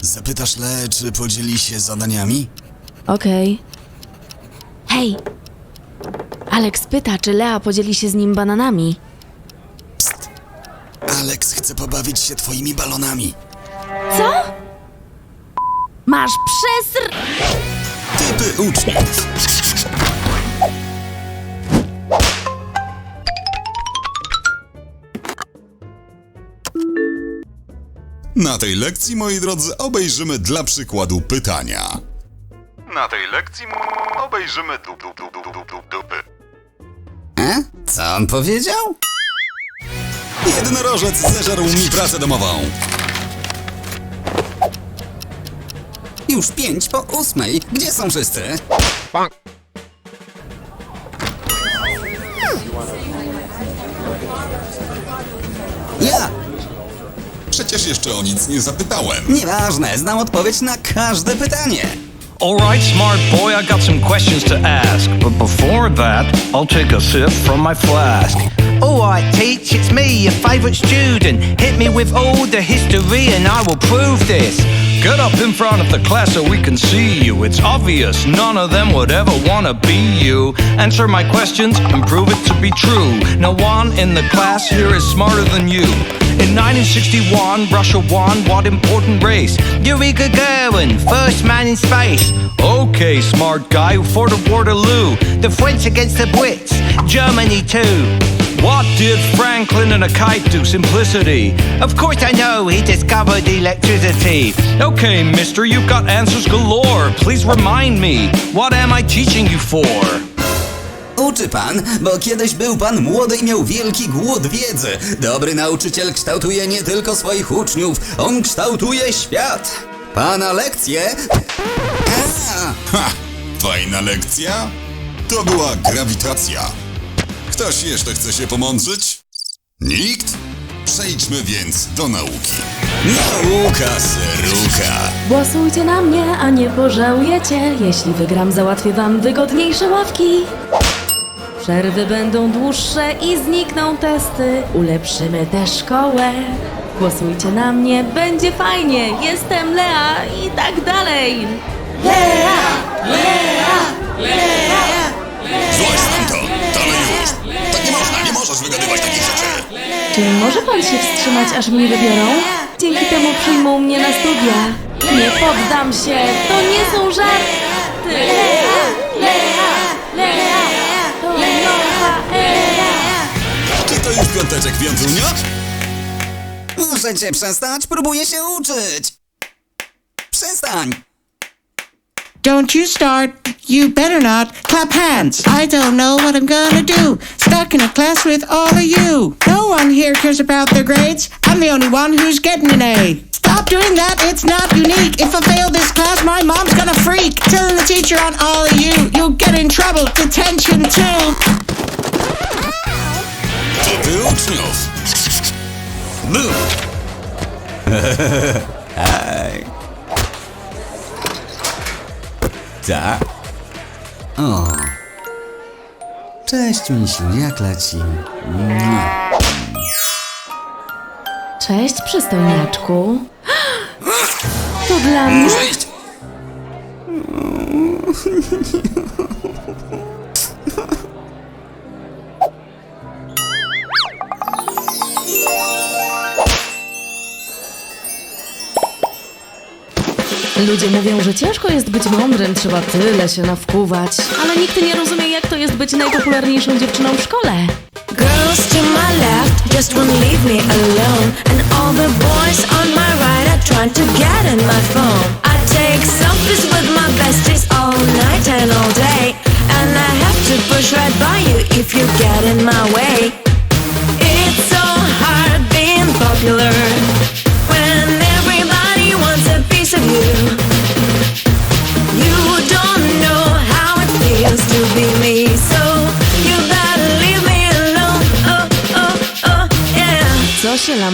Zapytasz Le, czy podzieli się zadaniami? Okej. Hej! Alex pyta, czy Lea podzieli się z nim bananami. Alex chce pobawić się twoimi balonami. Co? Masz przesr... Typy uczniów. Na tej lekcji, moi drodzy, obejrzymy dla przykładu pytania. Na tej lekcji obejrzymy du, du, du, du, du, du, dupy. E? Co on powiedział? Jednorożec zeżarł mi pracę domową. Już pięć po ósmej. Gdzie są wszyscy? Przecież jeszcze o nic nie zapytałem. Nieważne, znam odpowiedź na każde pytanie. Alright, smart boy, I got some questions to ask. But before that, I'll take a sip from my flask. Alright, teach, it's me, your favorite student. Hit me with all the history and I will prove this. Get up in front of the class so we can see you. It's obvious none of them would ever wanna be you. Answer my questions and prove it to be true. No one in the class here is smarter than you. In 1961, Russia won what important race? Yuri Gagarin, first man in space. Okay, smart guy, for the Waterloo. The French against the Brits, Germany too. What did Franklin and a kite do? Simplicity. Of course I know, he discovered electricity. Okay, mister, you've got answers galore. Please remind me, what am I teaching you for? Uczy pan, bo kiedyś był pan młody i miał wielki głód wiedzy. Dobry nauczyciel kształtuje nie tylko swoich uczniów, on kształtuje świat. Pana lekcje... A, Ha! Fajna lekcja? To była grawitacja. Ktoś jeszcze chce się pomądrzyć? Nikt? Przejdźmy więc do nauki. Nauka seruka. Głosujcie na mnie, a nie pożałujecie. Jeśli wygram, załatwię wam wygodniejsze ławki. Przerwy będą dłuższe i znikną testy. Ulepszymy tę szkołę. Głosujcie na mnie, będzie fajnie. Jestem Lea i tak dalej. Złaź możesz wygadywać takich rzeczy! Czy może pan się wstrzymać, aż mnie wybiorą? Dzięki temu przyjmą mnie na studia. Nie poddam się, to nie są żarty. Lea, Lea, Lea, to nowa era. Czy to już piąteczek, piątunia? możecie przestać? Próbuję się uczyć. Przestań. Don't you start. You better not. Clap hands. I don't know what I'm gonna do. Stuck in a class with all of you. No one here cares about their grades. I'm the only one who's getting an A. Stop doing that. It's not unique. If I fail this class, my mom's gonna freak. Telling the teacher on all of you. You'll get in trouble. Detention too. Typy uczniów. Tak. O. Cześć, misiu, jak leci? Mua. Cześć, przystojniaczku. To dla mnie. Ludzie mówią, że ciężko jest być mądrym, trzeba tyle się nawkuwać. Ale nikt nie rozumie, jak to jest być najpopularniejszą dziewczyną w szkole. Girls to my left just won't leave me alone. And all the boys on my right are trying to get in my phone. I take selfies with my besties all night and all day. And I have to push right by you if you get in my way.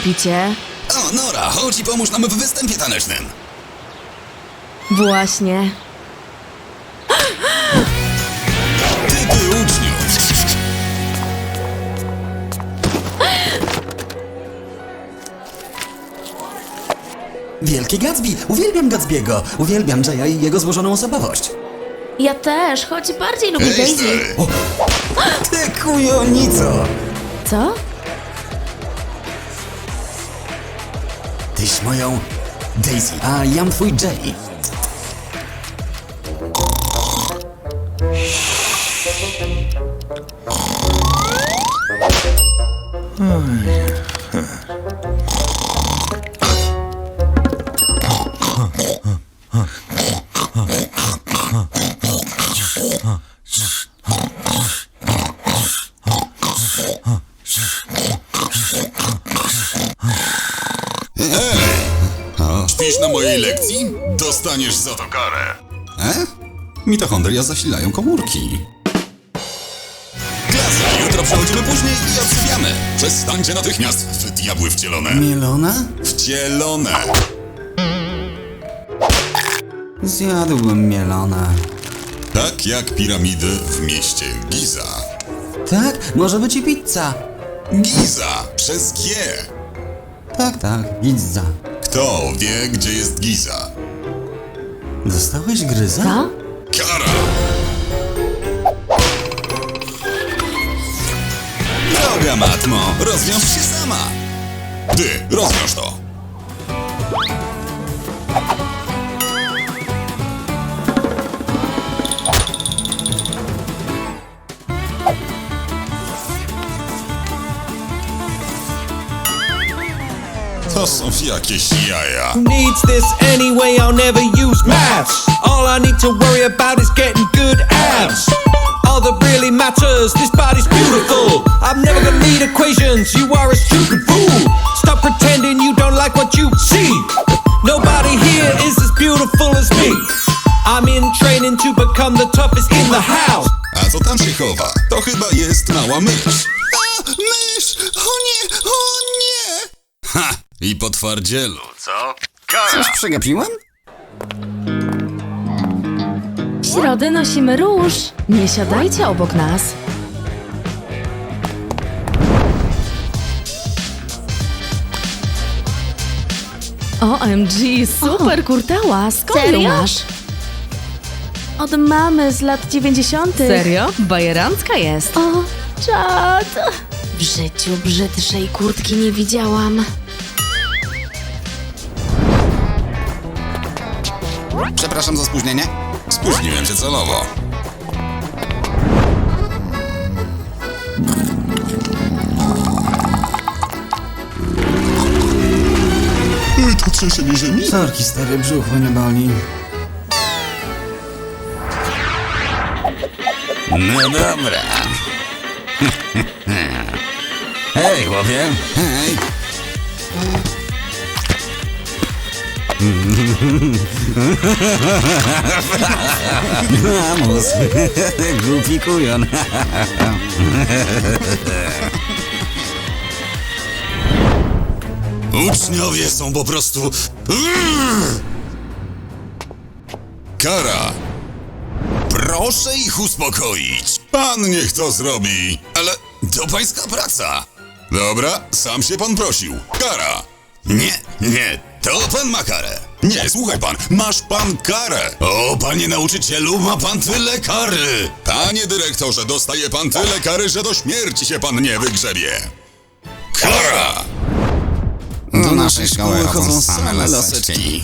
Lampicie? O, Nora, chodź i pomóż nam w występie tanecznym. Właśnie. Typy uczniów. Wielki Gatsby! Uwielbiam Gatsby'ego! Uwielbiam Jaya i jego złożoną osobowość! Ja też, choć bardziej lubię Daisy. Ty kujonico! Co? Tyś moją Daisy, a jam twój Jay. Śpisz na mojej lekcji? Dostaniesz za to karę. E? Mitochondria zasilają komórki. Klasa, jutro przechodzimy później i odsypiamy. Przestańcie natychmiast, wy diabły wcielone. Mielona? Wcielone. Zjadłbym mielone. Tak jak piramidy w mieście Giza. Tak, może być i pizza. Giza, przez G. Tak, tak, pizza. Kto wie, gdzie jest Giza? Dostałeś gryza? Co? Kara! Droga matmo, rozwiąż się sama! Ty, rozwiąż to! To są jakieś jaja. needs this anyway, I'll never use maths. All I need to worry about is getting good abs. All that really matters, this body's beautiful. I'm never gonna need equations, you are a stupid fool. Stop pretending you don't like what you see. Nobody here is as beautiful as me. I'm in training to become the toughest in the house. A co tam się chowa? To chyba jest mała mysz. A, mysz! O nie, o! I po twardzielu, co? Kara! Przegapiłem? W środę nosimy róż. Nie siadajcie obok nas. OMG, super kurtała. Skąd ją Serio? masz? Od mamy z lat 90. Serio? Bajerancka jest. O, czad. W życiu brzydszej kurtki nie widziałam. Przepraszam za spóźnienie. Spóźniłem się celowo. Ej, to trzęsienie ziemi? Sorki, stary brzuch, mnie boli. No dobra. Hej, chłopie. Hej, Mamus. Głupi kujon. uczniowie są po prostu... Kara! Proszę ich uspokoić. Pan niech to zrobi. Ale to pańska praca. Dobra, sam się pan prosił. Kara! Nie, nie, to pan ma karę. Nie, słuchaj pan, masz pan karę. O, panie nauczycielu, ma pan tyle kary. Panie dyrektorze, dostaje pan tyle kary, że do śmierci się pan nie wygrzebie. Kara! Do naszej szkoły chodzą same laseczki.